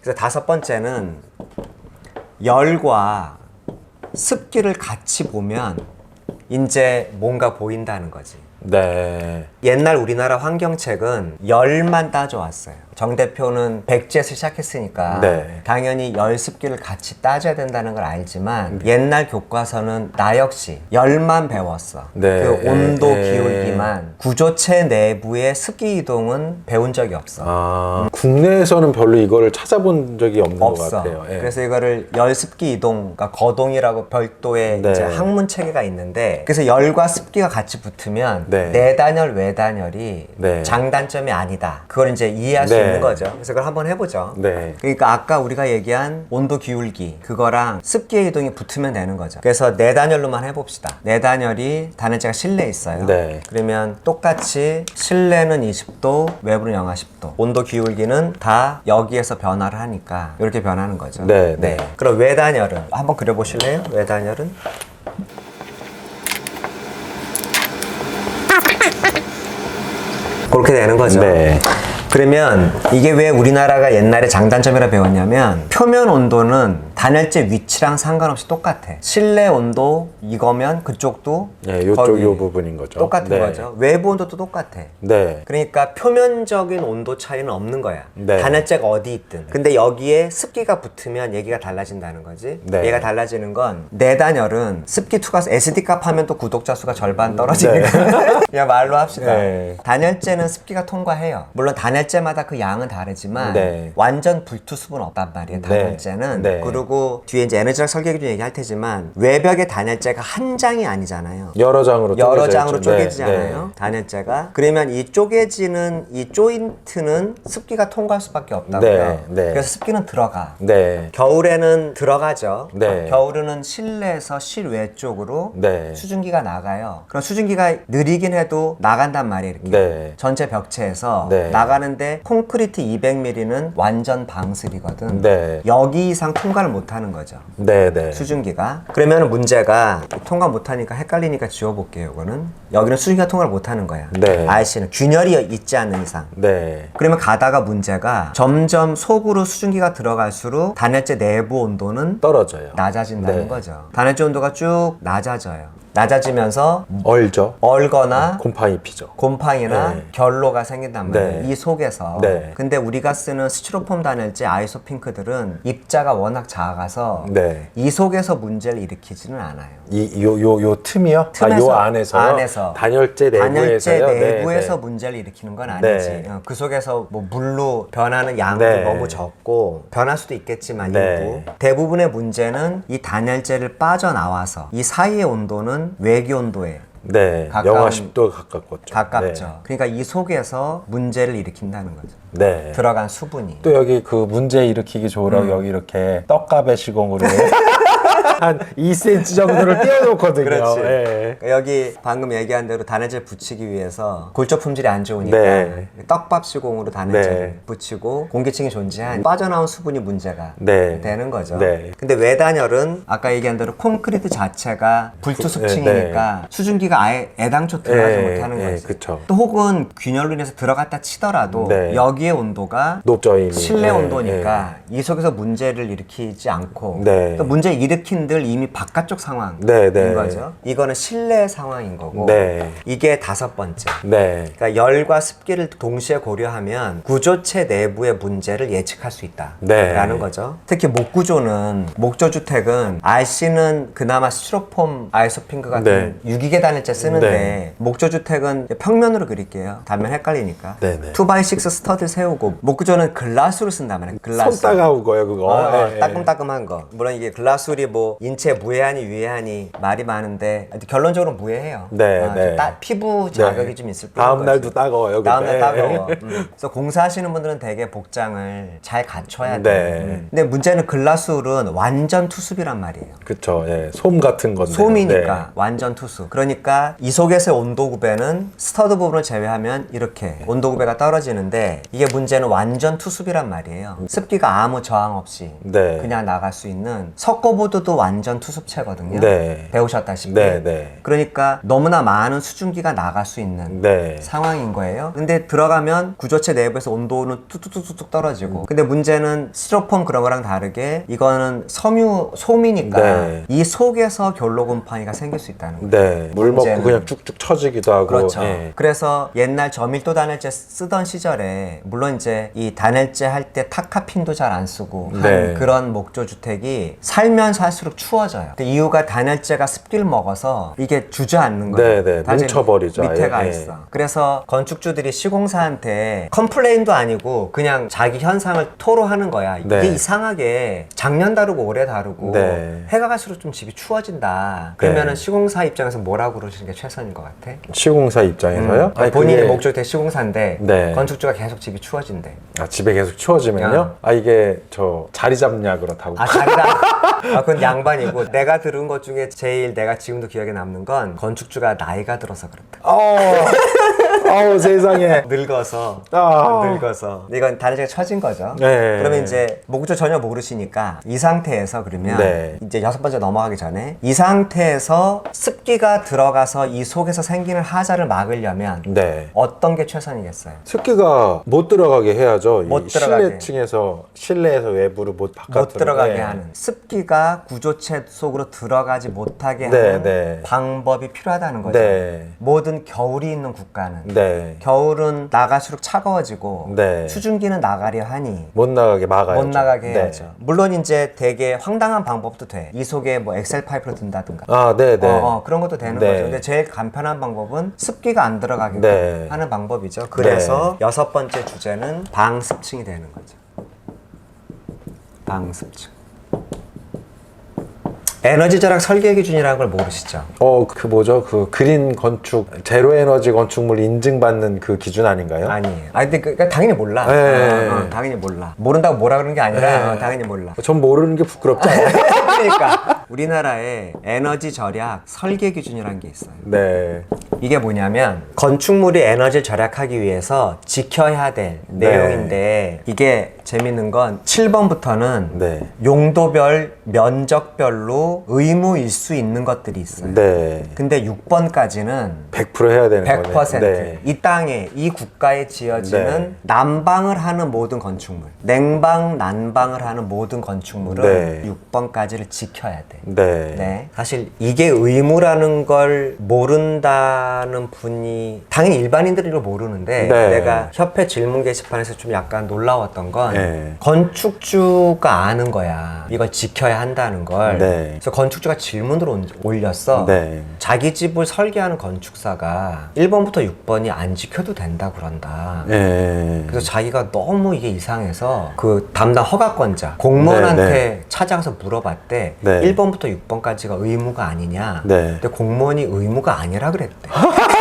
그래서 다섯 번째는 열과 습기를 같이 보면 이제 뭔가 보인다는 거지. 네. 옛날 우리나라 환경책은 열만 따져왔어요. 정 대표는 백지에서 시작했으니까 네. 당연히 열 습기를 같이 따져야 된다는 걸 알지만 옛날 교과서는 나 역시 열만 배웠어. 네. 그 온도 예, 예. 기울기만 구조체 내부의 습기 이동은 배운 적이 없어. 아, 국내에서는 별로 이거를 찾아본 적이 없는 것 없어. 같아요. 예. 그래서 이거를 열습기 이동, 그러니까 거동이라고 별도의 네. 이제 학문 체계가 있는데, 그래서 열과 습기가 같이 붙으면 네. 내단열, 외단열이 네. 장단점이 아니다. 그걸 이제 이해할 수 네. 있는 거죠. 그래서 그걸 한번 해보죠. 네. 그러니까 아까 우리가 얘기한 온도 기울기 그거랑 습기의 이동이 붙으면 되는 거죠. 그래서 내단열로만 해봅시다. 내단열이 단열재가 실내에 있어요. 네. 그러면 똑같이 실내는 20도, 외부는 영하 10도. 온도 기울기는 다 여기에서 변화를 하니까 이렇게 변하는 거죠. 네, 네. 그럼 외단열은 한번 그려보실래요? 외단열은 그렇게 되는 거죠. 네. 그러면 이게 왜 우리나라가 옛날에 장단점이라 배웠냐면 표면 온도는 단열재 위치랑 상관없이 똑같아. 실내 온도 이거면 그쪽도 예, 요쪽 거기 요 부분인 거죠. 똑같은 네. 거죠. 외부 온도도 똑같아. 네. 그러니까 표면적인 온도 차이는 없는 거야. 네. 단열재가 어디 있든. 근데 여기에 습기가 붙으면 얘기가 달라진다는 거지. 네. 얘가 달라지는 건 내단열은 습기 투과수 SD 값 하면 또 구독자 수가 절반 떨어지니까 그냥 말로 합시다. 네. 단열재는 습기가 통과해요. 물론 단열재마다 그 양은 다르지만 네. 완전 불투습은 없단 말이에요. 네. 단열재는. 네. 그리고 뒤에 이제 에너지학 설계기도 얘기할 테지만 외벽의 단열재가 한 장이 아니잖아요. 여러 장으로 여러 쪼개져 장으로 있죠. 네, 쪼개지잖아요. 단열재가. 그러면 이 쪼개지는 이 조인트는 습기가 통과할 수밖에 없다고요. 네, 네. 그래서 습기는 들어가. 네. 네. 겨울에는 들어가죠. 네. 겨울에는 실내에서 실외 쪽으로 네. 수증기가 나가요. 그럼 수증기가 느리긴 해도 나간단 말이에요. 이렇게. 네. 전체 벽체에서 네. 나가는데 콘크리트 200mm는 완전 방습이거든. 네. 여기 이상 통과를 못 하는 거죠. 네, 네. 수증기가 그러면 문제가 통과 못하니까 헷갈리니까 지워볼게요 이거는 여기는 수증기가 통과를 못하는 거야 네. RC는 균열이 있지 않는 이상 네. 그러면 가다가 문제가 점점 속으로 수증기가 들어갈수록 단열재 내부 온도는 떨어져요. 낮아진다는 네. 거죠 단열재 온도가 쭉 낮아져요 낮아지면서 얼죠. 얼거나 곰팡이 피죠. 곰팡이나 네. 결로가 생긴단 말이에요. 네. 이 속에서. 네. 근데 우리가 쓰는 스티로폼 단열재 아이소핑크들은 입자가 워낙 작아서 네. 이 속에서 문제를 일으키지는 않아요. 이요요요 틈이요? 틈에서, 아, 요 안에서 안에서. 단열재 단열재 내부에서요. 네, 내부에서 네. 문제를 일으키는 건 아니지. 네. 어, 그 속에서 뭐 물로 변하는 양도 네. 너무 적고 변할 수도 있겠지만 네. 일부 대부분의 문제는 이 단열재를 빠져나와서 이 사이의 온도는 외기 온도에 네. 가까운- 영하 10도 가깝겠죠. 가깝죠. 그러니까 이 속에서 문제를 일으킨다는 거죠. 네. 네. 들어간 수분이. 또 여기 그 문제 일으키기 좋으라고 여기 이렇게 떡갑의 시공으로 한 2cm 정도를 띄워놓거든요. 그렇지. 예. 여기 방금 얘기한 대로 단열재 붙이기 위해서 골조 품질이 안 좋으니까 네. 떡밥 시공으로 단열재를 네. 붙이고 공기층이 존재한 빠져나온 수분이 문제가 네. 되는 거죠. 네. 근데 외단열은 아까 얘기한 대로 콘크리트 자체가 불투 습층이니까 수증기가 아예 애당초 들어가지 네, 못하는 네, 거지. 그쵸. 또 혹은 균열로 인해서 들어갔다 치더라도 네. 여기의 온도가 높죠 이미. 실내 예, 온도니까 이 속에서 문제를 일으키지 않고 네. 또 문제 일으킨 들 이미 바깥쪽 상황인 네, 네. 거죠. 이거는 실내 상황인 거고 네. 이게 다섯 번째. 예. 네. 그러니까 열과 습기를 동시에 고려하면 구조체 내부의 문제를 예측할 수 네. 있다라는 거죠. 특히 목구조는 목조 주택은 RC는 그나마 스티로폼 아이소핑크 같은 유기계 단열재 쓰는데 네. 목조 주택은 평면으로 그릴게요. 단면 헷갈리니까. 네, 네. 2x6 스터드 세우고 목구조는 글라스로 쓴단 말이에요. 글라스. 손 따가우고요 그거. 어, 어, 예, 예. 따끔따끔한 거. 물론 이게 글라술이 뭐 인체 무해하니 유해하니 말이 많은데 결론적으로 무해해요. 네, 어, 네. 좀 따- 피부 자극이 네. 좀 있을 뿐인 다음 거지. 날도 따가워요. 다음 날 예, 따가워. 예. 음. 그래서 공사하시는 분들은 되게 복장을 잘 갖춰야 돼. 네. 음. 근데 문제는 글라술은 완전 투습이란 말이에요. 그쵸. 예. 솜 같은 건데. 솜이니까 네. 완전 투수. 그러니까 이 속에서의 온도 구배는 스터드 부분을 제외하면 이렇게 온도 구배가 떨어지는데 이게 문제는 완전 투습이란 말이에요. 습기가 아무 저항 없이 네. 그냥 나갈 수 있는 석고보드도 완전 투습체거든요. 네. 배우셨다시피. 네, 네. 그러니까 너무나 많은 수증기가 나갈 수 있는 네. 상황인 거예요. 근데 들어가면 구조체 내부에서 온도는 뚝뚝뚝뚝 떨어지고. 근데 문제는 스티로폼 그런 거랑 다르게 이거는 섬유 솜이니까 네. 이 속에서 결로곰팡이가 생길 수 있다는 거예요. 네. 물 먹고 문제는- 그냥 쭉쭉 처지기도 하고. 그렇죠. 예. 그래서 옛날 저밀도 단열재 쓰던 시절에 물론 이제 이 단열재 할 때 타카핀도 잘 안 쓰고 한 네. 그런 목조 주택이 살면 살수록 추워져요. 그 이유가 단열재가 습기를 먹어서 이게 주저앉는 거예요. 네, 네. 뭉쳐버리죠, 밑에 아예. 가 예. 있어. 그래서 건축주들이 시공사한테 컴플레인도 아니고 그냥 자기 현상을 토로하는 거야. 네. 이게 이상하게 작년 다르고 올해 다르고 네. 해가 갈수록 좀 집이 추워진다. 네. 그러면은 시공사 입장에서 뭐라고 그러시는 게 최선인 것 같아? 시공사 입장에서요? 아니, 음. 본인이 그게- 목조대 시공사인데 네. 건축주가 계속 집이 추워진대. 아, 집에 계속 추워지면요? 야. 아, 이게 저 자리 잡냐 그렇다고. 아 자기다. 아 그건 양반이고 내가 들은 것 중에 제일 내가 지금도 기억에 남는 건 건축주가 나이가 들어서 그렇다. 어, 어우, 세상에. 늙어서 아. 늙어서 이건 다른 처진 거죠. 네. 그러면 이제 목조 전혀 모르시니까 이 상태에서 그러면 네. 이제 여섯 번째 넘어가기 전에 이 상태에서 습기가 들어가서 이 속에서 생기는 하자를 막으려면 네. 어떤 게 최선이겠어요? 습기가 못 들어가게 해야죠. 이 못 들어가게. 실내층에서 실내에서 외부로 못 바깥으로 못 들어가게 네. 하는 습기가 구조체 속으로 들어가지 못하게 네, 하는 네. 방법이 필요하다는 거죠. 네. 모든 겨울이 있는 국가는 네. 겨울은 나갈수록 차가워지고 네. 수증기는 나가려 하니 못 나가게 막아야죠. 못 나가게 네. 해야죠. 물론 이제 되게 황당한 방법도 돼. 이 속에 뭐 엑셀 파이프를 든다든가. 아, 네, 네. 어, 어, 그런 것도 되는 네. 거죠. 근데 제일 간편한 방법은 습기가 안 들어가게 네. 하는 방법이죠. 그래서 여섯 번째 주제는 방습층이 되는 거죠. 방습층. 에너지 절약 설계 기준이라는 걸 모르시죠? 어, 그 뭐죠? 그 그린 건축, 제로 에너지 건축물 인증받는 그 기준 아닌가요? 아니에요. 아 근데 그, 그 당연히 몰라. 네. 어, 어, 당연히 몰라. 모른다고 뭐라 그러는 게 아니라 네. 어, 당연히 몰라. 전 모르는 게 않아요? 그러니까 우리나라에 에너지 절약 설계 기준이라는 게 있어요. 네. 이게 뭐냐면 건축물이 에너지를 절약하기 위해서 지켜야 될 네. 내용인데 이게 재밌는 건 7번부터는 네. 용도별 면적별로 의무일 수 있는 것들이 있어요. 네. 근데 6번까지는 100% 해야 되는 100%. 거네. 네. 이 땅에 이 국가에 지어지는 네. 난방을 하는 모든 건축물, 냉방, 난방을 하는 모든 건축물은 네. 6번까지를 지켜야 돼. 네. 네. 사실 이게 의무라는 걸 모른다는 분이 당연히 일반인들이 모르는데 네. 내가 협회 질문 게시판에서 좀 약간 놀라웠던 건 네. 건축주가 아는 거야. 이걸 지켜야 한다는 걸. 네. 그래서 건축주가 질문을 온- 올렸어. 네. 자기 집을 설계하는 건축사가 1번부터 6번이 안 지켜도 된다 그런다. 네. 그래서 자기가 너무 이게 이상해서 그 담당 허가권자 공무원한테 네, 찾아가서 물어봤대. 네. 1번부터 6번까지가 의무가 아니냐. 네. 근데 공무원이 의무가 아니라 그랬대.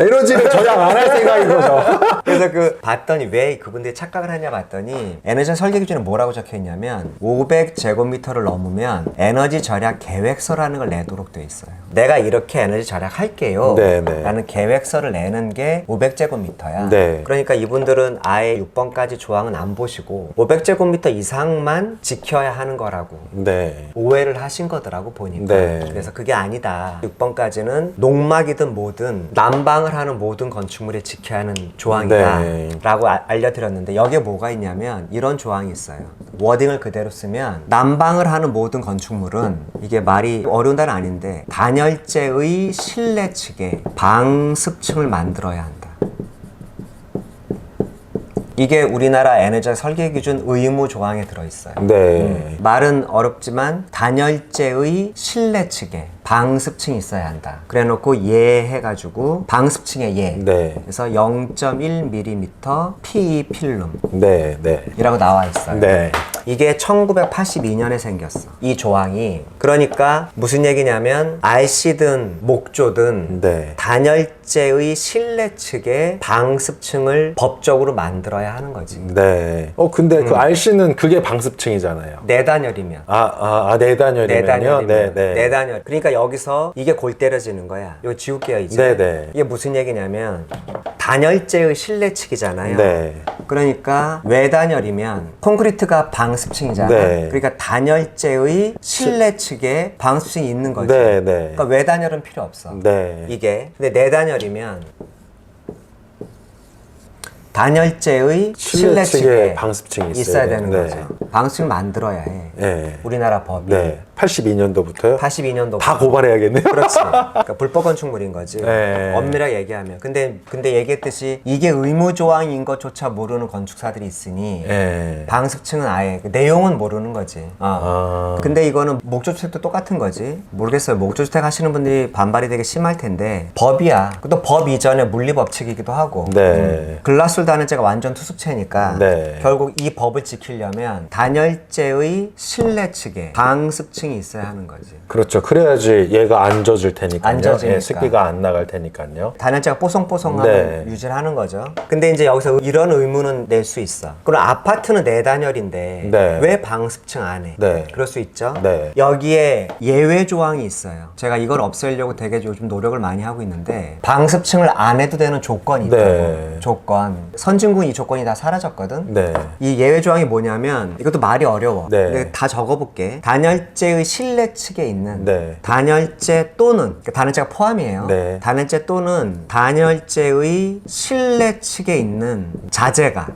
에너지를 저장 안할 생각인 거죠. 그래서 그 봤더니 왜 그분들이 착각을 하냐 봤더니 에너지 설계 기준에 뭐라고 적혀 있냐면 500제곱미터를 넘으면 에너지 절약 계획서라는 걸 내도록 돼 있어요. 내가 이렇게 에너지 절약할게요. 네, 네. 라는 계획서를 내는 게 500제곱미터야. 네. 그러니까 이분들은 아예 6번까지 조항은 안 보시고 500제곱미터 이상만 지켜야 하는 거라고 네. 오해를 하신 거더라고 보니까 네. 그래서 그게 아니다 6번까지는 농막이든 뭐든 난방을 하는 모든 건축물에 지켜야 하는 조항이다 네. 라고 아- 알려드렸는데 여기에 뭐가 있냐면 이런 조항이 있어요 워딩을 그대로 쓰면 난방을 하는 모든 건축물은 이게 말이 어려운 단어 아닌데 단열재의 실내 측에 방습층을 만들어야 한다 이게 우리나라 에너지 설계 기준 의무 조항에 들어 있어요. 네. 말은 어렵지만 단열재의 실내 측에 방습층이 있어야 한다. 그래 놓고 예 해가지고 방습층의 예. 네. 그래서 0.1mm PE 필름. 네. 네. 이라고 나와 있어요. 네. 이게 1982년에 생겼어. 이 조항이. 그러니까 무슨 얘기냐면 RC든 목조든 네. 단열재 의 실내 측에 방습층을 법적으로 만들어야 하는 거지. 네. 어, 근데 그 RC는 그게 방습층이잖아요. 내단열이면. 아, 아, 아, 내단열이면요? 내단열이면 네, 네. 내단열. 그러니까 여기서 이게 골 때려지는 거야. 이거 지울게요 이제. 네, 네. 이게 무슨 얘기냐면 단열재의 실내 측이잖아요. 네. 그러니까 외단열이면 콘크리트가 방습층이잖아. 네. 그러니까 단열재의 실내 측에 방습층이 있는 거지. 네, 네. 그러니까 외단열은 필요 없어. 네. 이게 근데 내단열 이면 단열재의 실내 측에 방습층이 있어야 있어야 돼. 되는 네. 거죠. 방습층을 만들어야 해. 네. 우리나라 법이 네. 82년도부터요? 82년도 다 고발해야겠네요. 그렇지. 그러니까 불법 건축물인 거지. 네. 엄밀하게 얘기하면. 근데 근데 얘기했듯이 이게 의무 조항인 것조차 모르는 건축사들이 있으니 네. 방습층은 아예 그 내용은 모르는 거지. 어. 아. 근데 이거는 목조주택도 똑같은 거지. 모르겠어요. 목조주택 하시는 분들이 반발이 되게 심할 텐데 법이야. 또 법 이전에 물리법칙이기도 하고. 네. 글라스 단열재가 완전 투숙체니까 네. 결국 이 법을 지키려면 단열재의 실내 측에 방습층이 있어야 하는 거지. 그렇죠. 그래야지 얘가 안 젖을 테니까요. 안 젖으니까. 예, 습기가 안 나갈 테니까요. 단열재가 뽀송뽀송하면 네. 유지를 하는 거죠. 근데 이제 여기서 이런 의무는 낼수 있어. 그럼 아파트는 내 단열인데 네. 왜 방습층 안 해? 네. 그럴 수 있죠. 네. 여기에 예외 조항이 있어요. 제가 이걸 없애려고 되게 요즘 노력을 많이 하고 있는데 방습층을 안 해도 되는 조건이 있다고. 네. 조건. 선진군 이 조건이 다 사라졌거든. 네. 이 예외 조항이 뭐냐면 이것도 말이 어려워. 네. 근데 다 적어볼게. 단열재의 실내 측에 있는 네. 단열재 또는 그러니까 단열재가 포함이에요. 네. 단열재 또는 단열재의 실내 측에 있는 자재가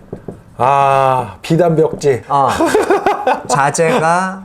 아, 비단벽지. 어, 자재가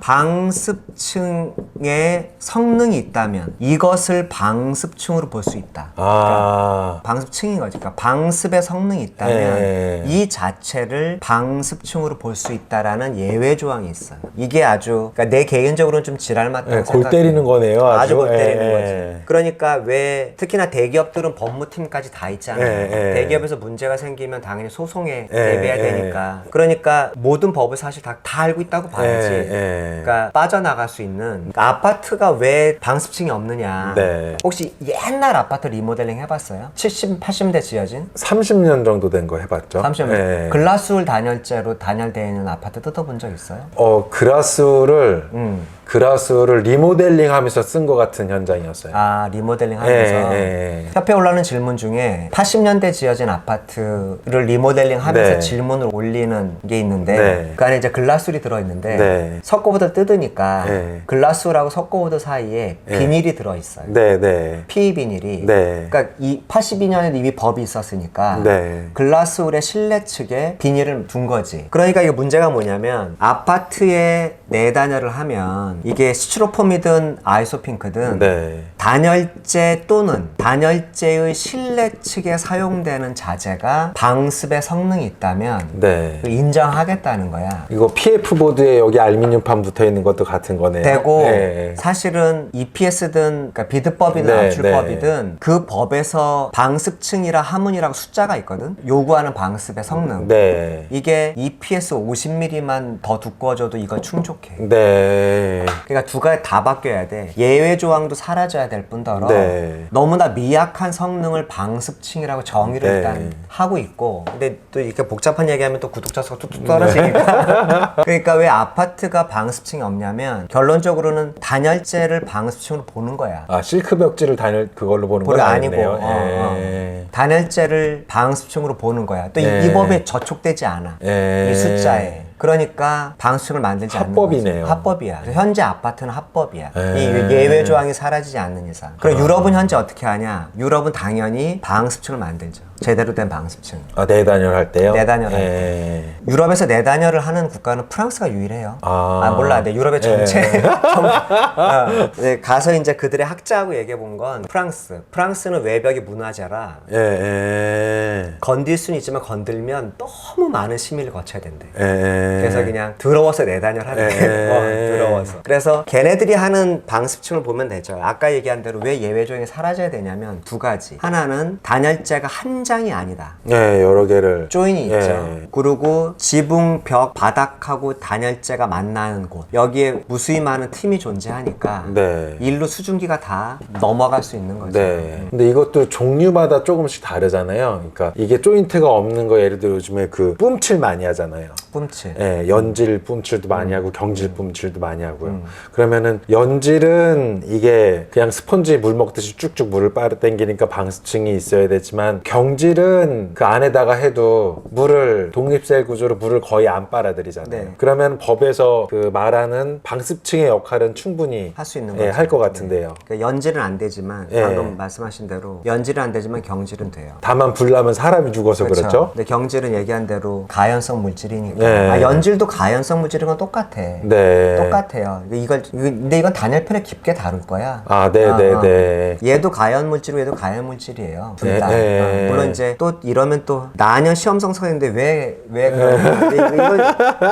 방습층에 성능이 있다면 이것을 방습층으로 볼 수 있다. 아. 방습층인 거지. 그러니까 방습의 성능이 있다면 예. 이 자체를 방습층으로 볼 수 있다라는 예외 조항이 있어요. 이게 아주 그러니까 내 개인적으로는 좀 지랄 맞다고 예, 골 생각해요. 때리는 거네요. 아주, 아주 골 때리는 예, 거지. 예. 그러니까 왜 특히나 대기업들은 법무팀까지 다 있잖아요. 예, 예. 대기업에서 문제가 생기면 당연히 소송에 예, 대비해야 예. 되니까. 그러니까 모든 법을 사실 다, 다 알고 있다 고 봐야지. 예, 예. 그러니까 빠져나갈 수 있는 그러니까 아파트가 왜 방습층이 없느냐. 네. 혹시 옛날 아파트 리모델링 해봤어요? 70, 80대 지어진? 30년 정도 된 거 해봤죠. 30년. 예. 글라스울 단열재로 단열되어 있는 아파트 뜯어본 적 있어요? 어, 그라스를, 음. 그라스를 리모델링 하면서 쓴 것 같은 현장이었어요. 아 리모델링 하면서 예, 예, 예. 협회 올라오는 질문 중에 80년대 지어진 아파트를 리모델링 하면서 네. 질문을 올리는 게 있는데 네. 그 안에 이제 글라스울이 들어있는데 네. 석고보드 뜯으니까 네. 글라스울하고 석고보드 사이에 네. 비닐이 들어있어요. 네, 네. PE 비닐이. 네. 그러니까 이 82년에도 이미 법이 있었으니까 네. 글라스울의 실내 측에 비닐을 둔 거지. 그러니까 이게 문제가 뭐냐면 아파트에 내단열을 하면 이게 스티로폼이든 아이소핑크든 네. 단열재 또는 단열재의 실내 측에 사용되는 자재가 방습의 성능이 있다면 네. 인정하겠다는 거야. 이거 PF 보드에 여기 알루미늄판 붙어 있는 것도 같은 거네요. 되고 네. 사실은 EPS든 그러니까 비드법이든 네, 압출법이든 그 법에서 방습층이라 하문이라고 숫자가 있거든. 요구하는 방습의 성능. 네. 이게 EPS 50mm만 더 두꺼워져도 이거 충족해. 네. 그러니까 두 가지 다 바뀌어야 돼. 예외 조항도 사라져야 될 뿐더러 네. 너무나 미약한 성능을 방습층이라고 정의를 네. 일단 하고 있고 근데 또 이렇게 복잡한 얘기하면 또 구독자 수가 뚝뚝 떨어지니까 그러니까 왜 아파트가 방습층이 없냐면 결론적으로는 단열재를 방습층으로 보는 거야. 아, 실크 벽지를 단열 그걸로 보는 건 그게 아니고 아니네요. 어, 어. 예. 단열재를 방습층으로 보는 거야. 또이 네. 법에 저촉되지 않아. 예. 이 숫자에. 그러니까 방수층을 만들지 않는 합법이네요. 거지. 합법이야. 그래서 현재 아파트는 합법이야. 예. 이 예외 조항이 사라지지 않는 이상. 그럼 유럽은 현재 어떻게 하냐? 유럽은 당연히 방습층을 만들죠. 제대로 된 방습층. 아, 내단열 할 때요? 내단열 할 예. 유럽에서 내단열을 하는 국가는 프랑스가 유일해요. 아. 몰라. 내 유럽의 전체. 예. 전- 어. 네, 가서 이제 그들의 학자하고 얘기해 본 건 프랑스. 프랑스는 외벽이 문화재라 예, 예. 건들 수는 있지만 건들면 너무 많은 심의를 거쳐야 된대. 예. 그래서 그냥 더러워서 내단열 하는 게. 어, 더러워서 그래서 걔네들이 하는 방습층을 보면 되죠 아까 얘기한 대로 왜 예외 조항이 사라져야 되냐면 두 가지 하나는 단열재가 한 장이 아니다 예, 여러 개를. 조인이 예. 있죠 그리고 지붕, 벽, 바닥하고 단열재가 만나는 곳 여기에 무수히 많은 틈이 존재하니까 네. 일로 수증기가 다 넘어갈 수 있는 거죠 네. 근데 이것도 종류마다 조금씩 다르잖아요. 그러니까 이게 조인트가 없는 거 예를 들어 요즘에 그 뿜칠 많이 하잖아요. 뿜칠 예, 연질 뿜칠도 많이 하고 경질 뿜칠도 많이 하고요. 그러면은 연질은 이게 그냥 스펀지 물 먹듯이 쭉쭉 물을 빨아 당기니까 방수층이 있어야 되지만 경질 연질은 그 안에다가 해도 물을 독립셀 구조로 물을 거의 안 빨아들이잖아요. 네. 그러면 법에서 그 말하는 방습층의 역할은 충분히 할 수 있는 예, 거죠. 할것 같은데요. 그러니까 연질은 안 되지만 예. 방금 말씀하신 대로 연질은 안 되지만 경질은 돼요. 다만 불나면 사람이 죽어서 그렇죠 근데 경질은 얘기한 대로 가연성 물질이니까. 네. 아, 연질도 가연성 물질인 건 똑같아. 네. 똑같아요. 이걸 근데 이건 단열편에 깊게 다룰 거야. 아, 네, 네, 네. 얘도 가연 물질이고 얘도 가연 물질이에요. 둘 네, 다. 네. 어, 물론 이제 또 이러면 또 나년 시험 성사인데 왜 왜 그런 이건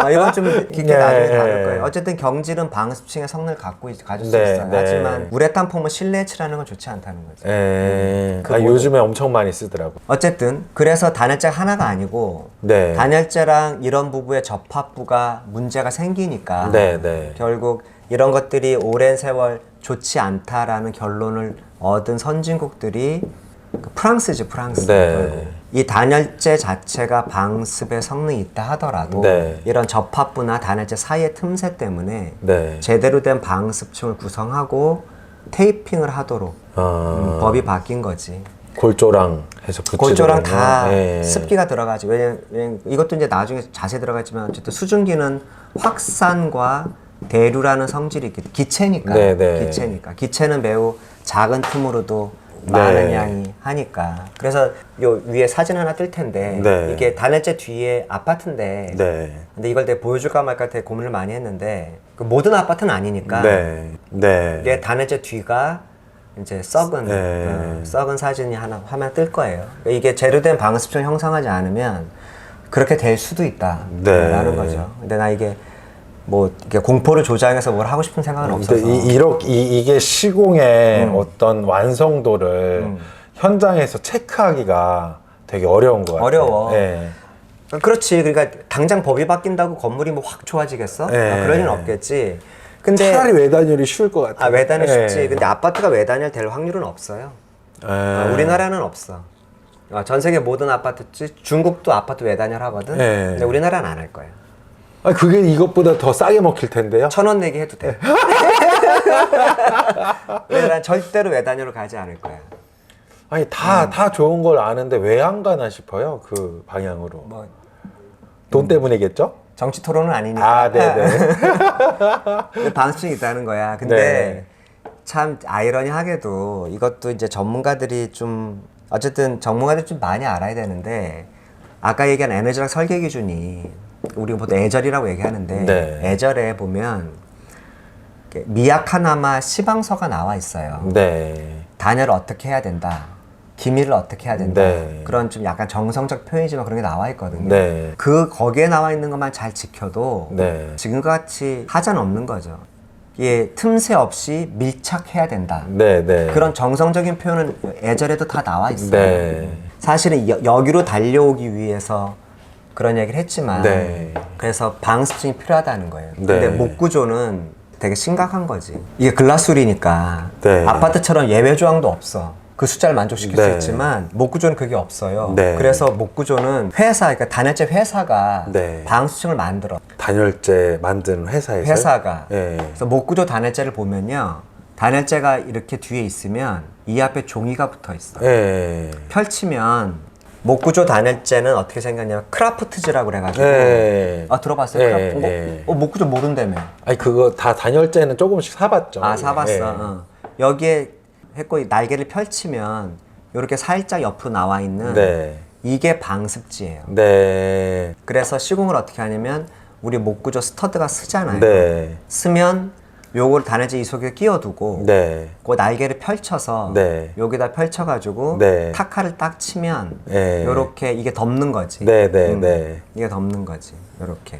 어, 이건 좀 깊게 네. 나중에 다룰 거예요. 어쨌든 경질은 방습층의 성능을 갖고 있- 가질 수 네, 있어요. 네. 하지만 우레탄 폼은 실내에 칠하는 건 좋지 않다는 거죠. 예. 그 아, 모든- 요즘에 엄청 많이 쓰더라고. 어쨌든 그래서 단열재가 하나가 아니고 네. 단열재랑 이런 부부의 접합부가 문제가 생기니까 네, 네. 결국 이런 것들이 오랜 세월 좋지 않다라는 결론을 얻은 선진국들이 그 프랑스지 프랑스. 네. 이 단열재 자체가 방습의 성능이 있다 하더라도 네. 이런 접합부나 단열재 사이의 틈새 때문에 네. 제대로 된 방습층을 구성하고 테이핑을 하도록 아, 음, 법이 바뀐 거지. 골조랑 해서 붙이거든요. 골조랑 다 예. 습기가 들어가지. 왜냐면 왜냐면 이것도 이제 나중에 자세히 들어가지만 어쨌든 수증기는 확산과 대류라는 성질이 있기 기체니까. 네, 네. 기체니까. 기체는 매우 작은 틈으로도 많은 네. 양이 하니까. 그래서 요 위에 사진 하나 뜰 텐데 네. 이게 단열재 뒤에 아파트인데. 네. 근데 이걸 내가 보여줄까 말까 되게 고민을 많이 했는데 그 모든 아파트는 아니니까. 네. 네. 이게 단열재 뒤가 이제 썩은 네. 어, 썩은 사진이 하나 화면 뜰 거예요. 그러니까 이게 제대로된 방습층 형성하지 않으면 그렇게 될 수도 있다라는 네. 거죠. 근데 나 이게 뭐 이게 공포를 조장해서 뭘 하고 싶은 생각은 근데 없어서. 이, 이렇게 이, 이게 시공의 음. 어떤 완성도를 현장에서 체크하기가 되게 어려운 것 같아요. 어려워. 네. 그렇지. 그러니까 당장 법이 바뀐다고 건물이 뭐 확 좋아지겠어? 네. 아, 그럴 일은 없겠지. 근데 차라리 외단열이 쉬울 것 같아요. 아 외단열 네. 쉽지. 근데 아파트가 외단열 될 확률은 없어요. 네. 아, 우리나라는 없어. 아, 전 세계 모든 아파트, 중국도 아파트 외단열 하거든. 네. 근데 우리나라는 안 할 거예요. 아, 그게 이것보다 더 싸게 먹힐 텐데요. 천 원 내기 해도 돼. 난 절대로 외단열로 가지 않을 거야. 아니 다 음. 다 좋은 걸 아는데 왜 안 가나 싶어요. 그 방향으로. 뭐 돈 때문이겠죠? 정치 토론은 아니니까. 아, 네 네. 근데 방식이 있다는 거야. 근데 네. 참 아이러니하게도 이것도 이제 전문가들이 좀 어쨌든 전문가들이 좀 많이 알아야 되는데 아까 얘기한 에너지학 설계 기준이 우리가 보통 애절이라고 얘기하는데 네. 애절에 보면 미약하나마 시방서가 나와 있어요. 네. 단열을 어떻게 해야 된다. 기밀을 어떻게 해야 된다. 네. 그런 좀 약간 정성적 표현이지만 그런 게 나와 있거든요. 네. 그 거기에 나와 있는 것만 잘 지켜도 네. 지금과 같이 하자는 없는 거죠. 이게 틈새 없이 밀착해야 된다. 네, 네. 그런 정성적인 표현은 예절에도 다 나와 있어요. 네. 사실은 여, 여기로 달려오기 위해서 그런 얘기를 했지만 네. 그래서 방습증이 필요하다는 거예요. 네. 근데 목 구조는 되게 심각한 거지. 이게 글라술이니까 네. 아파트처럼 예외 조항도 없어. 그 숫자를 만족시킬 수 네. 있지만 목 구조는 그게 없어요. 네. 그래서 목 구조는 회사, 그러니까 단열재 회사가 네. 방수층을 만들어. 단열재 만드는 회사에서 회사가. 예. 그래서 목 구조 단열재를 보면요. 단열재가 이렇게 뒤에 있으면 이 앞에 종이가 붙어 있어. 예. 펼치면 목구조 단열재는 어떻게 생겼냐면 크라프트즈라고 그래가지고 예. 아 들어봤어요? 예, 크라프트? 뭐, 예. 어, 목구조 모른다며 아니 그거 다 단열재는 조금씩 사봤죠. 아 사봤어 예. 어. 여기에 했고 이 날개를 펼치면 이렇게 살짝 옆으로 나와 있는 네. 이게 방습지예요 네. 그래서 시공을 어떻게 하냐면 우리 목구조 스터드가 쓰잖아요 네. 쓰면 요걸 단열재 이 속에 끼워두고 네. 그 날개를 펼쳐서 네. 여기다 펼쳐가지고 네. 타카를 딱 치면 네. 요렇게 이게 덮는 거지. 네, 네, 음, 네. 이게 덮는 거지. 요렇게.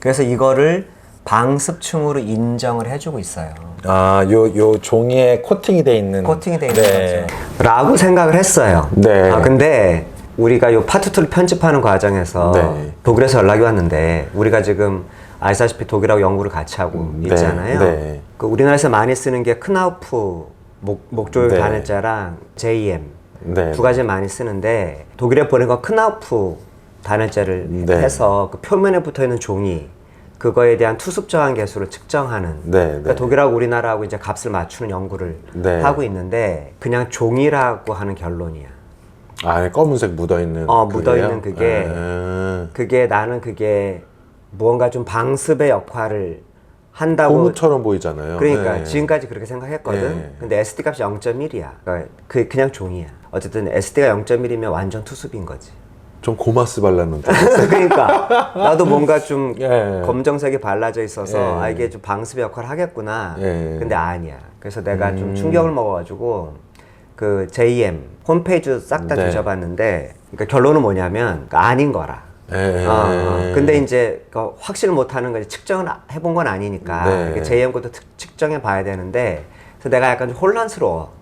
그래서 이거를 방습층으로 인정을 해주고 있어요. 아, 요, 요 종이에 코팅이 돼 있는. 코팅이 돼 있는 네. 거죠. 라고 생각을 했어요. 네. 아 근데 우리가 요 파트 2를 편집하는 과정에서 네. 독일에서 연락이 왔는데 우리가 지금 아시다시피 독일하고 연구를 같이 하고 네, 있잖아요. 네. 그 우리나라에서 많이 쓰는 게 크나우프 목, 목조율 네. 단열자랑 JM 네. 두 가지 많이 쓰는데 독일에 보낸 건 크나우프 단열자를 네. 해서 그 표면에 붙어 있는 종이 그거에 대한 투습 저항 계수를 측정하는 네, 그러니까 네. 독일하고 우리나라하고 이제 값을 맞추는 연구를 네. 하고 있는데 그냥 종이라고 하는 결론이야. 아, 검은색 묻어 있는. 어, 묻어 있는 그게 음. 그게 나는 그게 무언가 좀 방습의 역할을 한다고 고무처럼 보이잖아요. 그러니까 네. 지금까지 그렇게 생각했거든. 네. 근데 SD 값이 0.1이야. 그러니까 그 그냥 종이야. 어쨌든 SD가 0.1이면 완전 투습인 거지. 좀 고마스 발랐는데. 그러니까 나도 뭔가 좀 예. 검정색이 발라져 있어서 예. 아 이게 좀 방습의 역할을 하겠구나. 예. 근데 아니야. 그래서 내가 음. 좀 충격을 먹어가지고 그 JM 홈페이지 싹 다 네. 뒤져봤는데 그러니까 결론은 뭐냐면 그러니까 아닌 거라. 예. 어, 어. 근데 이제 그 확신을 못하는 거지 측정을 해본 건 아니니까 네. JM 것도 특- 측정해 봐야 되는데 그래서 내가 약간 좀 혼란스러워.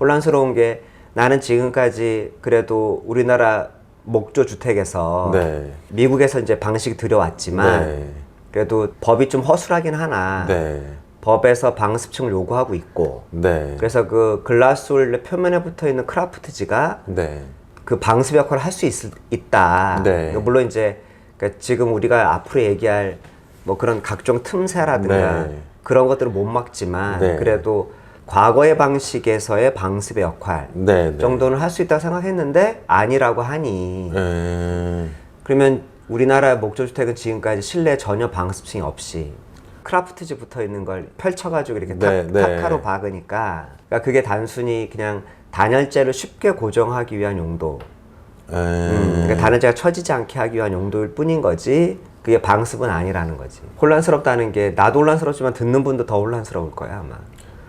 혼란스러운 게 나는 지금까지 그래도 우리나라 목조 주택에서 네. 미국에서 이제 방식이 들여왔지만 네. 그래도 법이 좀 허술하긴 하나 네. 법에서 방습층을 요구하고 있고 네. 그래서 그 글라스울 표면에 붙어 있는 크라프트지가 네. 그 방습 역할을 할 수 있다. 네. 물론 이제 그러니까 지금 우리가 앞으로 얘기할 뭐 그런 각종 틈새라든가 네. 그런 것들을 못 막지만 네. 그래도 과거의 방식에서의 방습의 역할 네. 네. 정도는 할 수 있다고 생각했는데 아니라고 하니 음. 그러면 우리나라 목조주택은 지금까지 실내 전혀 방습층이 없이 크라프트지 붙어 있는 걸 펼쳐가지고 이렇게 네, 탁, 네. 탁하로 박으니까 그러니까 그게 단순히 그냥 단열재를 쉽게 고정하기 위한 용도 음, 음. 그러니까 단열재가 처지지 않게 하기 위한 용도일 뿐인 거지 그게 방습은 아니라는 거지 혼란스럽다는 게 나도 혼란스럽지만 듣는 분도 더 혼란스러울 거야 아마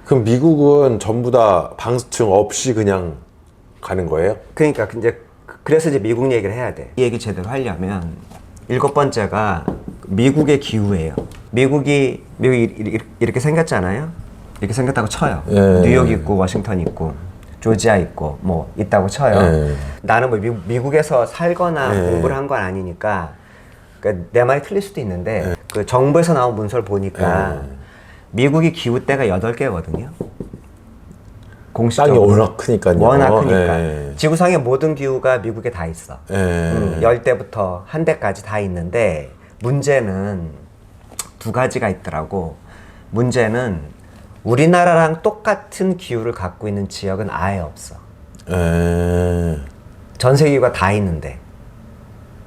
그럼 미국은 전부 다 방수층 없이 그냥 가는 거예요? 그러니까 이제 그래서 이제 미국 얘기를 해야 돼. 이 얘기 제대로 하려면 일곱 번째가 미국의 기후예요. 미국이 미국이 이- 이렇게 생겼잖아요. 이렇게 생겼다고 쳐요. 예. 뉴욕 있고 워싱턴 있고 조지아 있고 뭐 있다고 쳐요. 예. 나는 뭐 미국, 미국에서 살거나 예. 공부를 한 건 아니니까 그러니까 내 말이 틀릴 수도 있는데 예. 그 정부에서 나온 문서를 보니까 미국이 기후 때가 여덟 개거든요. 땅이 공식적으로. 워낙 크니까요. 워낙 크니까 예. 지구상의 모든 기후가 미국에 다 있어. 예. 음, 열대부터 한대까지 다 있는데 문제는 두 가지가 있더라고. 문제는 우리나라랑 똑같은 기후를 갖고 있는 지역은 아예 없어. 예. 전 세계 기후가 다 있는데.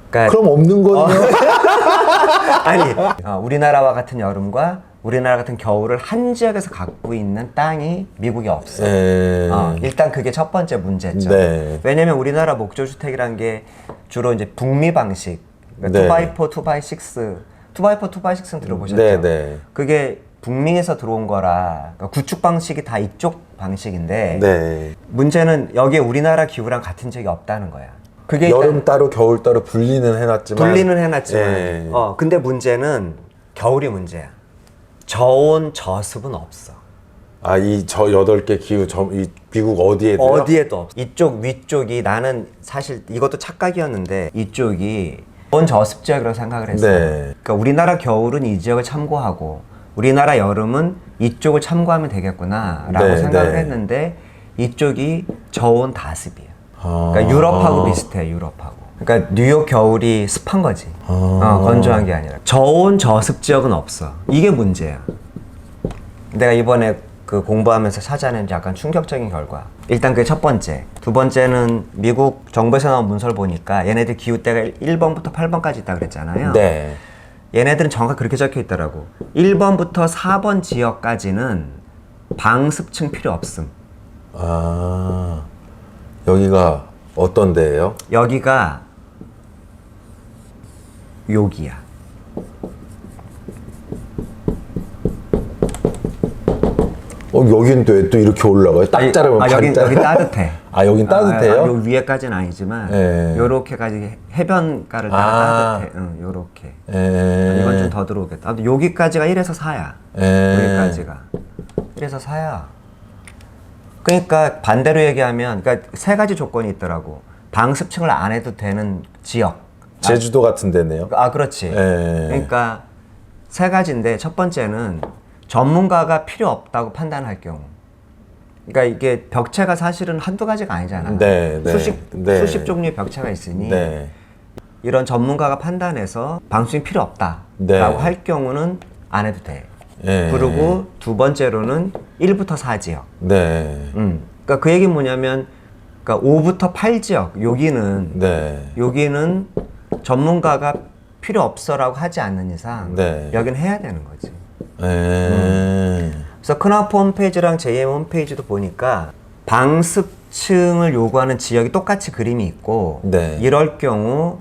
그러니까 그럼 없는 거네요. 아니 어, 우리나라와 같은 여름과 우리나라 같은 겨울을 한 지역에서 갖고 있는 땅이 미국에 없어. 예. 어, 일단 그게 첫 번째 문제죠. 네. 왜냐면 우리나라 목조주택이란 게 주로 이제 북미 방식, 그러니까 네. 2x4, 2x6, 2x4, 2x6는 들어보셨죠? 네, 네. 그게 북미에서 들어온 거라 그러니까 구축 방식이 다 이쪽 방식인데 네. 문제는 여기에 우리나라 기후랑 같은 적이 없다는 거야. 그게 여름 일단 따로 겨울 따로 분리는 해놨지만 분리는 해놨지만, 예. 어 근데 문제는 겨울이 문제야. 저온 저습은 없어. 아이 저 여덟 개 기후 저, 이 미국 어디에도 어디에도 없어. 이쪽 위쪽이 나는 사실 이것도 착각이었는데 이쪽이 온 저습 지역이라고 생각을 했어요. 네. 그러니까 우리나라 겨울은 이 지역을 참고하고 우리나라 여름은 이쪽을 참고하면 되겠구나라고 네, 생각을 네. 했는데 이쪽이 저온 다습이야. 아. 그러니까 유럽하고 비슷해. 유럽하고. 그러니까 뉴욕 겨울이 습한 거지. 아. 어, 건조한 게 아니라 저온 저습 지역은 없어. 이게 문제야. 내가 이번에 그 공부하면서 찾아낸 약간 충격적인 결과. 일단 그게 첫 번째. 두 번째는 미국 정부에서 나온 문서를 보니까 얘네들 기후대가 1번부터 8번까지 있다 그랬잖아요. 네. 얘네들은 정확히 그렇게 적혀 있더라고. 1번부터 4번 지역까지는 방습층 필요 없음. 아 여기가 어떤 데예요? 여기가 여기야. 어 여긴 또 왜 또 이렇게 올라가요? 딱 아니, 자르면 아, 여기 여기 따뜻해. 아 여긴 따뜻해요? 아, 요 위에까지는 아니지만 예. 요렇게까지 해변가를 다 아. 따뜻해. 응, 요렇게. 예. 이건 좀 더 들어오겠다. 아무튼 여기까지가 1에서 4야. 예. 여기까지가 1에서 4야. 그러니까 반대로 얘기하면 그러니까 세 가지 조건이 있더라고. 방습층을 안 해도 되는 지역. 제주도 같은 데네요. 아 그렇지. 예. 그러니까 세 가지인데 첫 번째는 전문가가 필요 없다고 판단할 경우. 그러니까 이게 벽체가 사실은 한두 가지가 아니잖아. 네, 네, 수십 네. 수십 종류의 벽체가 있으니 네. 이런 전문가가 판단해서 방수이 필요 없다라고 네. 할 경우는 안 해도 돼. 예. 그리고 두 번째로는 1부터 4지역. 네. 음. 그러니까 그 얘기는 뭐냐면 그러니까 5부터 8 지역 여기는 네. 여기는 전문가가 필요 없어라고 하지 않는 이상 네. 여기는 해야 되는 거지. 네. 그래서 크나프 홈페이지랑 JM 홈페이지도 보니까 방습층을 요구하는 지역이 똑같이 그림이 있고 네. 이럴 경우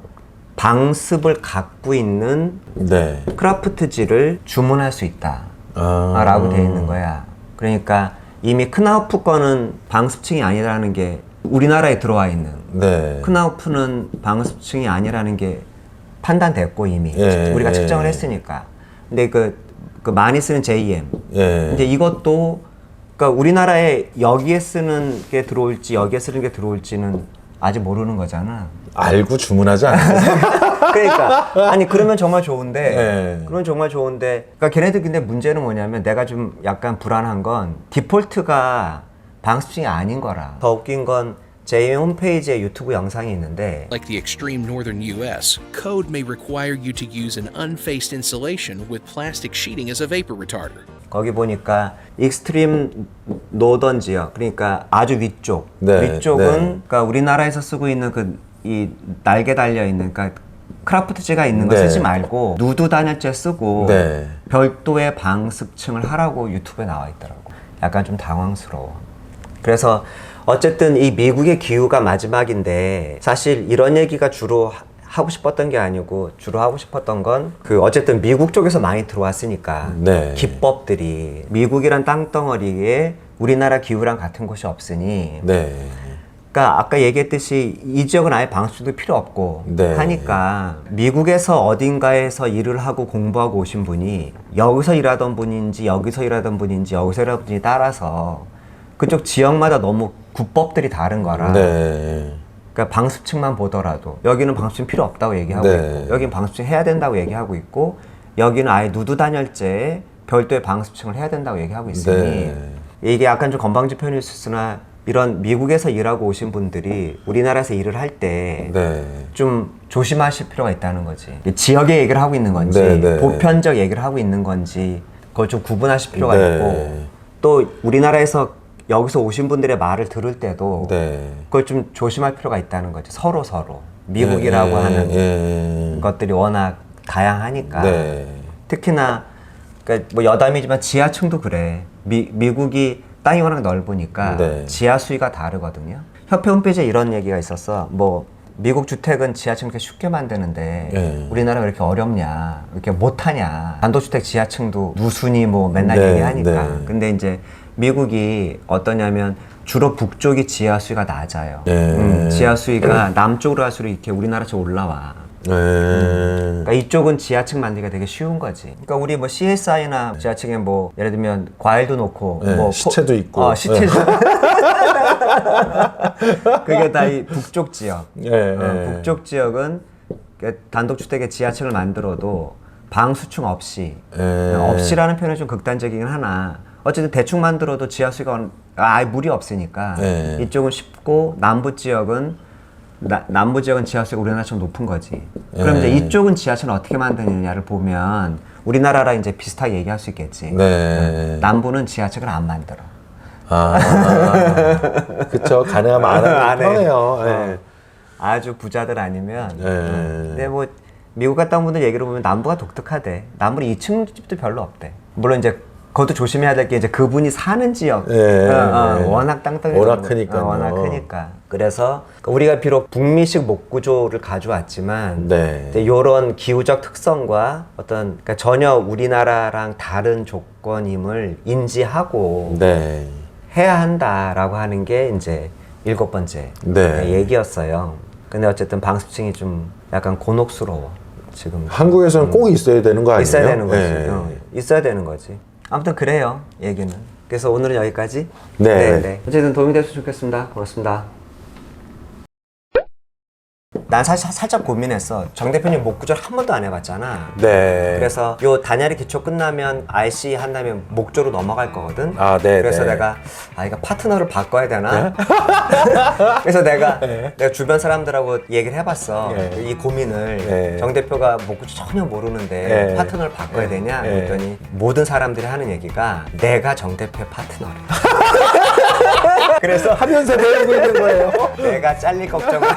방습을 갖고 있는 네. 크라프트지를 주문할 수 있다. 아. 라고 돼 있는 거야. 그러니까 이미 크나우프 거는 방습층이 아니라는 게 우리나라에 들어와 있는 네. 크나우프는 방습층이 아니라는 게 판단됐고 이미 예, 우리가 예. 측정을 했으니까. 근데 그, 그 많이 쓰는 JM 예. 이제 이것도 그러니까 우리나라에 여기에 쓰는 게 들어올지 여기에 쓰는 게 들어올지는 아직 모르는 거잖아. 알고 주문하지 않아요? 그러니까 아니 그러면 정말 좋은데 네. 그러면 정말 좋은데 그러니까 걔네들 근데 문제는 뭐냐면 내가 좀 약간 불안한 건 디폴트가 방수층이 아닌 거라 더 웃긴 건 JM 홈페이지에 유튜브 영상이 있는데 Like the extreme northern US, code may require you to use an unfaced insulation with plastic sheeting as a vapor retarder. 거기 보니까 익스트림 노던 지역 그러니까 아주 위쪽 네, 위쪽은 네. 그러니까 우리나라에서 쓰고 있는 그 이 날개 달려 있는 그러니까 크라프트지가 있는 거 네. 쓰지 말고 누드 단열재 쓰고 네. 별도의 방습층을 하라고 유튜브에 나와 있더라고. 약간 좀 당황스러워. 그래서 어쨌든 이 미국의 기후가 마지막인데 사실 이런 얘기가 주로 하- 하고 싶었던 게 아니고 주로 하고 싶었던 건 그 어쨌든 미국 쪽에서 많이 들어왔으니까 네. 기법들이 미국이란 땅덩어리에 우리나라 기후랑 같은 곳이 없으니 네. 그러니까 아까 얘기했듯이 이 지역은 아예 방수도 필요 없고 네. 하니까 미국에서 어딘가에서 일을 하고 공부하고 오신 분이 여기서 일하던 분인지 여기서 일하던 분인지 여기서 일하던 분이 따라서 그쪽 지역마다 너무 국법들이 다른 거라 네. 그러니까 방수층만 보더라도 여기는 방수층 필요 없다고 얘기하고 네. 있고 여기는 방수층 해야 된다고 얘기하고 있고 여기는 아예 누드 단열재에 별도의 방수층을 해야 된다고 얘기하고 있으니 네. 이게 약간 좀 건방진 표현일 수 있으나 이런 미국에서 일하고 오신 분들이 우리나라에서 일을 할 때좀 네. 조심하실 필요가 있다는 거지 지역의 얘기를 하고 있는 건지 네, 네. 보편적 얘기를 하고 있는 건지 그걸 좀 구분하실 필요가 네. 있고 또 우리나라에서 여기서 오신 분들의 말을 들을 때도 네. 그걸 좀 조심할 필요가 있다는 거죠. 서로 서로 미국이라고 예, 하는 예. 것들이 워낙 다양하니까 네. 특히나 그러니까 뭐 여담이지만 지하층도 그래. 미, 미국이 땅이 워낙 넓으니까 네. 지하 수위가 다르거든요. 협회 홈페이지에 이런 얘기가 있었어. 뭐 미국 주택은 지하층 이렇게 쉽게 만드는데 네. 우리나라 왜 이렇게 어렵냐, 이렇게 못하냐. 단독주택 지하층도 누순이 뭐 맨날 네, 얘기하니까. 네. 근데 이제 미국이 어떠냐면 주로 북쪽이 지하 수위가 낮아요. 네. 음, 지하 수위가 남쪽으로 갈수록 이렇게 우리나라처럼 올라와. 네. 그러니까 이쪽은 지하층 만들기가 되게 쉬운 거지. 그러니까 우리 뭐 CSI나 지하층에 뭐 예를 들면 과일도 놓고 네, 뭐 시체도 포- 있고. 어, 시체도. 그게 다 이 북쪽 지역. 예, 어, 예. 북쪽 지역은 그 단독주택의 지하층을 만들어도 방수층 없이 예. 없이라는 표현이 좀 극단적이긴 하나 어쨌든 대충 만들어도 지하수가 아예 물이 없으니까 예. 이쪽은 쉽고 남부 지역은 나- 남부 지역은 지하수가 우리나라처럼 높은 거지. 그럼 예. 이제 이쪽은 지하철을 어떻게 만드느냐를 보면 우리나라랑 이제 비슷하게 얘기할 수 있겠지. 네. 남부는 지하철을 안 만들어. 아, 그쵸. 가능하면 안 하는 안게 해. 편해요. 어. 예. 아주 부자들 아니면. 네. 어. 근데 뭐 미국 갔다 온 분들 얘기를 보면 남부가 독특하대. 남부는 2층 집도 별로 없대. 물론 이제 그것도 조심해야 될 게 이제 그분이 사는 지역. 예, 어, 어, 예. 워낙 땅덩이 워낙 넓은- 크니까요. 어, 워낙 크니까. 그래서 우리가 비록 북미식 목 구조를 가져왔지만 네. 이제 이런 기후적 특성과 어떤 그러니까 전혀 우리나라랑 다른 조건임을 인지하고 네. 해야 한다라고 하는 게 이제 일곱 번째 네. 얘기였어요. 근데 어쨌든 방수층이 좀 약간 곤혹스러워 지금 한국에서는 꼭 있어야 되는 거 아니에요? 있어야 되는 거지. 예. 어, 있어야 되는 거지. 아무튼 그래요 얘기는. 그래서 오늘은 여기까지. 네. 어쨌든 도움이 됐으면 좋겠습니다. 고맙습니다. 난 사실 살짝 고민했어. 정 대표님 목 구절 한 번도 안 해봤잖아. 네. 그래서 요 단열이 기초 끝나면 RC 한다면 목조로 넘어갈 거거든. 아, 네, 그래서 네. 내가 아 이거 파트너를 바꿔야 되나? 그래서 내가 내가 주변 사람들하고 얘기를 해봤어. 네. 이 고민을 네. 정 대표가 목구조 전혀 모르는데 네. 파트너를 바꿔야 되냐? 네. 그랬더니 모든 사람들이 하는 얘기가 내가 정 대표의 파트너래. 그래서 하면서 배우고 있는 거예요. 내가 잘릴 걱정을